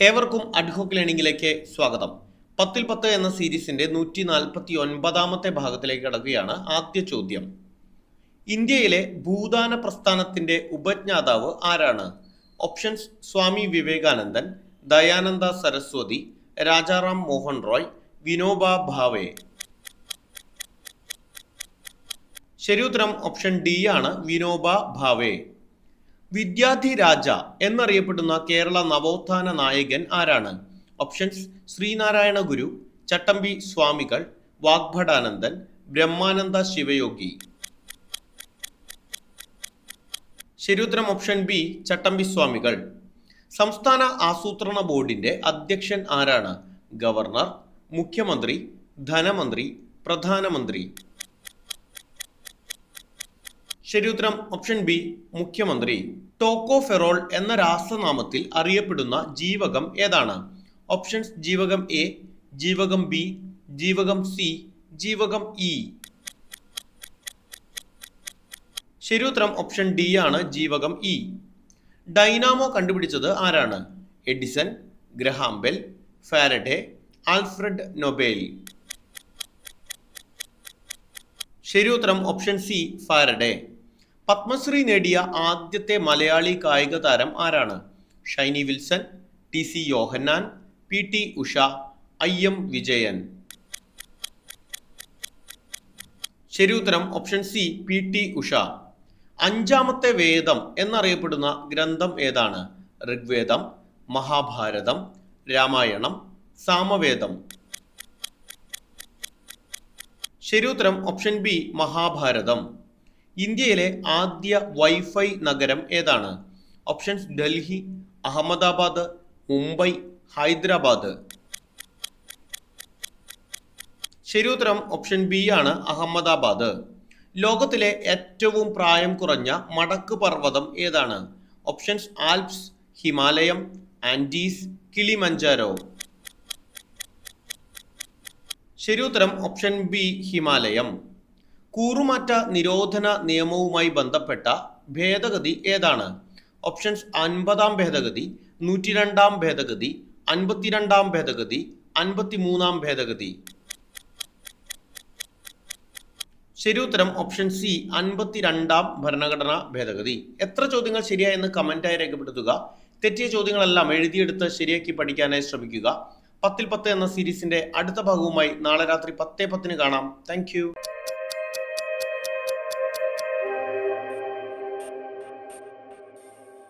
ഏവർക്കും അഡ്ഹോക്ക് ലേണിംഗിലേക്ക് സ്വാഗതം. പത്തിൽ പത്ത് എന്ന സീരീസിന്റെ നൂറ്റി നാൽപ്പത്തി ഒൻപതാമത്തെ ഭാഗത്തിലേക്ക് കടക്കുകയാണ് ആദ്യ ചോദ്യം. ഇന്ത്യയിലെ ഭൂദാന പ്രസ്ഥാനത്തിന്റെ ഉപജ്ഞാതാവ് ആരാണ്? ഓപ്ഷൻസ് സ്വാമി വിവേകാനന്ദൻ ദയാനന്ദ സരസ്വതി രാജാറാം മോഹൻ റോയ് വിനോബ ഭാവെ. ശരിയുത്തരം ഓപ്ഷൻ ഡി ആണ് വിനോബ ഭാവെ. വിദ്യാർത്ഥി രാജ എന്നറിയപ്പെടുന്ന കേരള നവോത്ഥാന നായകൻ ആരാണ്? ഓപ്ഷൻസ് ശ്രീനാരായണ ഗുരു ചട്ടമ്പി സ്വാമികൾ വാഗ്ഭടാനന്ദൻ ബ്രഹ്മാനന്ദ ശിവയോഗി. ശരിയുത്തരം ഓപ്ഷൻ ബി ചട്ടമ്പി സ്വാമികൾ. സംസ്ഥാന ആസൂത്രണ ബോർഡിന്റെ അധ്യക്ഷൻ ആരാണ്? ഗവർണർ മുഖ്യമന്ത്രി ധനമന്ത്രി പ്രധാനമന്ത്രി. ശരിയുത്തരം ഓപ്ഷൻ ബി മുഖ്യമന്ത്രി. ടോക്കോഫെറോൾ എന്ന രാസനാമത്തിൽ അറിയപ്പെടുന്ന ജീവകം ഏതാണ്? ഓപ്ഷൻസ് ജീവകം എ ജീവകം ബി ജീവകം സി ജീവകം ഇ ശരി ഉത്തരം ഓപ്ഷൻ ഡി ആണ് ജീവകം ഇ ഡൈനാമോ കണ്ടുപിടിച്ചത് ആരാണ്? Edison Graham Bell Faraday Alfred Nobel. ഉത്തരം ഓപ്ഷൻ സി ഫാരഡെ. പത്മശ്രീ നേടിയ ആദ്യത്തെ മലയാളി കായിക താരം ആരാണ്? Shiny Wilson T C Yohannan P T Usha I M Vijayan. ഉത്തരം option C P T Usha. അഞ്ചാമത്തെ വേദം എന്നറിയപ്പെടുന്ന ഗ്രന്ഥം ഏതാണ്? ഋഗ്വേദം മഹാഭാരതം രാമായണം സാമവേദം. ശരി ഉത്തരം ഓപ്ഷൻ ബി മഹാഭാരതം. ഇന്ത്യയിലെ ആദ്യ വൈഫൈ നഗരം ഏതാണ്? ഓപ്ഷൻസ് ഡൽഹി അഹമ്മദാബാദ് മുംബൈ ഹൈദരാബാദ്. ശരിയുത്തരം ഓപ്ഷൻ ബി ആണ് അഹമ്മദാബാദ്. ലോകത്തിലെ ഏറ്റവും പ്രായം കുറഞ്ഞ മടക്ക് പർവതം ഏതാണ്? Options Alps Himalayam Andes Kilimanjaro. ശരിയുത്തരം ഓപ്ഷൻ ബി ഹിമാലയം. കൂറുമാറ്റ നിരോധന നിയമവുമായി ബന്ധപ്പെട്ട ഭേദഗതി ഏതാണ്? ഓപ്ഷൻസ് അൻപതാം ഭേദഗതി നൂറ്റി രണ്ടാം ഭേദഗതി അൻപത്തിരണ്ടാം ഭേദഗതി അൻപത്തിമൂന്നാം ഭേദഗതി. ഉത്തരം ഓപ്ഷൻ സി അൻപത്തിരണ്ടാം ഭരണഘടനാ ഭേദഗതി. എത്ര ചോദ്യങ്ങൾ ശരിയായെന്ന് കമന്റായി രേഖപ്പെടുത്തുക. തെറ്റിയ ചോദ്യങ്ങളെല്ലാം എഴുതിയെടുത്ത് ശരിയാക്കി പഠിക്കാനായി ശ്രമിക്കുക. പത്തിൽ പത്ത് എന്ന സീരീസിന്റെ അടുത്ത ഭാഗവുമായി നാളെ രാത്രി പത്തേ പത്തിന് കാണാം. താങ്ക്